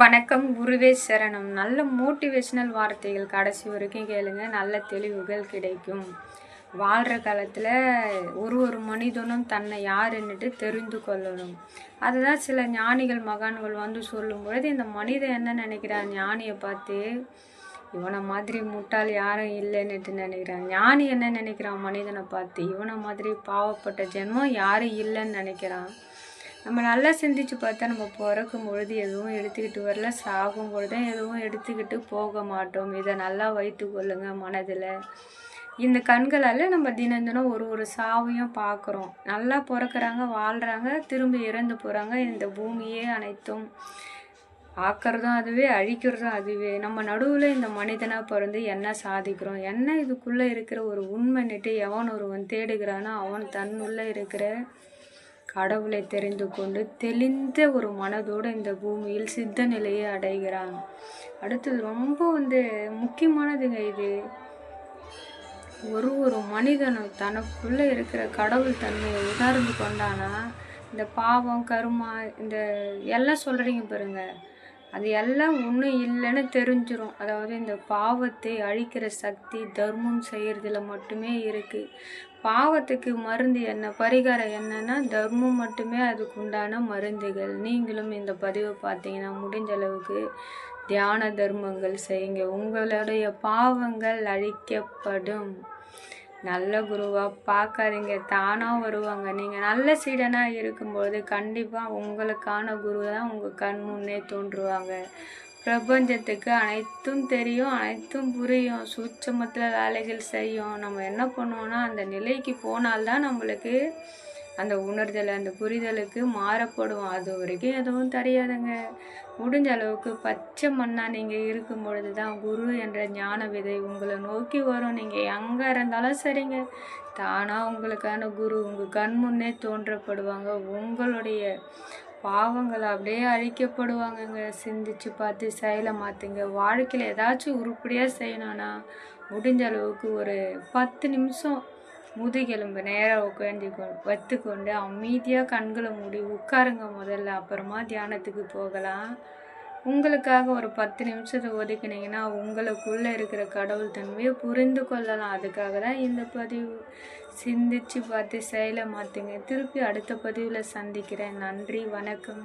வணக்கம் குருவே சரணம். நல்ல மோட்டிவேஷனல் வார்த்தைகள் கடைசி வரைக்கும் கேளுங்க. நல்ல தெளிவுகள் கிடைக்கும். வாழ்கிற காலத்தில் ஒரு ஒரு மனிதனும் தன்னை யாருன்னுட்டு தெரிந்து கொள்ளணும். அதுதான் சில ஞானிகள் மகான்கள் வந்து சொல்லும் பொழுது இந்த மனிதன் என்ன நினைக்கிறான்? ஞானியை பார்த்து இவனை மாதிரி முட்டாள் யாரும் இல்லைன்னுட்டு நினைக்கிறான். ஞானி என்ன நினைக்கிறான்? மனிதனை பார்த்து இவனை மாதிரி பாவப்பட்ட ஜென்மம் யாரும் இல்லைன்னு நினைக்கிறான். நம்ம நல்லா சிந்திச்சு பார்த்தா நம்ம பிறக்கும் பொழுது எதுவும் எடுத்துக்கிட்டு வரல சாகும் பொழுதும் எதுவும் எடுத்துக்கிட்டு போக மாட்டோம். இதை நல்லா வைத்து கொள்ளுங்க மனதில். இந்த கண்களால் நம்ம தினம் தினம் ஒரு ஒரு சாவையும் பார்க்குறோம். நல்லா பிறக்கிறாங்க வாழ்கிறாங்க திரும்பி இறந்து போகிறாங்க இந்த பூமியே அனைத்தும் ஆக்கிறதும் அதுவே அழிக்கிறதும் அதுவே. நம்ம நடுவில் இந்த மனிதனாக பிறந்து என்ன சாதிக்கிறோம்? என்ன இதுக்குள்ளே இருக்கிற ஒரு உண்மைன்னுட்டு எவன் ஒருவன் தேடுகிறானோ அவன் தன்னுள்ளே இருக்கிற கடவுளை தெரிந்து கொண்டு தெளிந்த ஒரு மனதோடு இந்த பூமியில் சித்த நிலையை அடைகிறாங்க அடுத்தது ரொம்ப வந்து முக்கியமானதுங்க இது. ஒரு ஒரு மனிதனும் தனக்குள்ளே இருக்கிற கடவுள் தன்மையை உணர்ந்து கொண்டானா இந்த பாவம் கருமா இந்த எல்லாம் சொல்கிறீங்க பாருங்கள் அது எல்லாம் ஒன்றும் இல்லைன்னு தெரிஞ்சிடும் அதாவது இந்த பாவத்தை அழிக்கிற சக்தி தர்மம் செய்கிறதுல மட்டுமே இருக்குது பாவத்துக்கு மருந்து என்ன பரிகாரம் என்னன்னா தர்மம் மட்டுமே அதுக்கு உண்டான மருந்துகள். நீங்களும் இந்த பதிவை பார்த்தீங்கன்னா முடிஞ்ச அளவுக்கு தியான தர்மங்கள் செய்யுங்க. உங்களுடைய பாவங்கள் அழிக்கப்படும். நல்ல குருவாக பார்க்காதீங்க. தானாக வருவாங்க. நீங்கள் நல்ல சீடனாக இருக்கும்பொழுது கண்டிப்பாக உங்களுக்கான குரு தான் உங்கள் கண் முன்னே தோன்றுவாங்க. பிரபஞ்சத்துக்கு அனைத்தும் தெரியும் அனைத்தும் புரியும். சூட்சமத்தில் வேலைகள் செய்யும். நம்ம என்ன பண்ணுவோம்னா அந்த நிலைக்கு போனால்தான் நம்மளுக்கு அந்த உணர்தல் அந்த புரிதலுக்கு மாறப்படும். அது வரைக்கும் எதுவும் தெரியாதுங்க. முடிஞ்ச அளவுக்கு பச்சை மண்ணாக நீங்கள் இருக்கும் பொழுது தான் குரு என்ற ஞான விதை உங்களை நோக்கி வரும். நீங்கள் எங்கே இருந்தாலும் சரிங்க. தானாக உங்களுக்கான குரு உங்கள் கண் முன்னே தோன்றப்படுவாங்க. உங்களுடைய பாவங்கள் அப்படியே அழிக்கப்படுவாங்கங்க. சிந்திச்சு பார்த்து செயலை மாற்றுங்க வாழ்க்கையில் ஏதாச்சும் உருப்படியாக செய்யணும்னா முடிஞ்ச அளவுக்கு ஒரு பத்து நிமிஷம் முதுகெலும்பு நேராக உட்காந்து வைத்துக்கொண்டு அமைதியாக கண்களை மூடி உட்காருங்க முதல்ல அப்புறமா தியானத்துக்கு போகலாம். உங்களுக்காக ஒரு பத்து நிமிஷத்தை ஒதுக்கினீங்கன்னா உங்களுக்குள்ளே இருக்கிற கடவுள் தன்மையை புரிந்து கொள்ளலாம். அதுக்காக தான் இந்த பதிவு. சிந்திச்சு பார்த்து செயலை மாற்றுங்க திருப்பி அடுத்த பதிவில் சந்திக்கிறேன். நன்றி. வணக்கம்.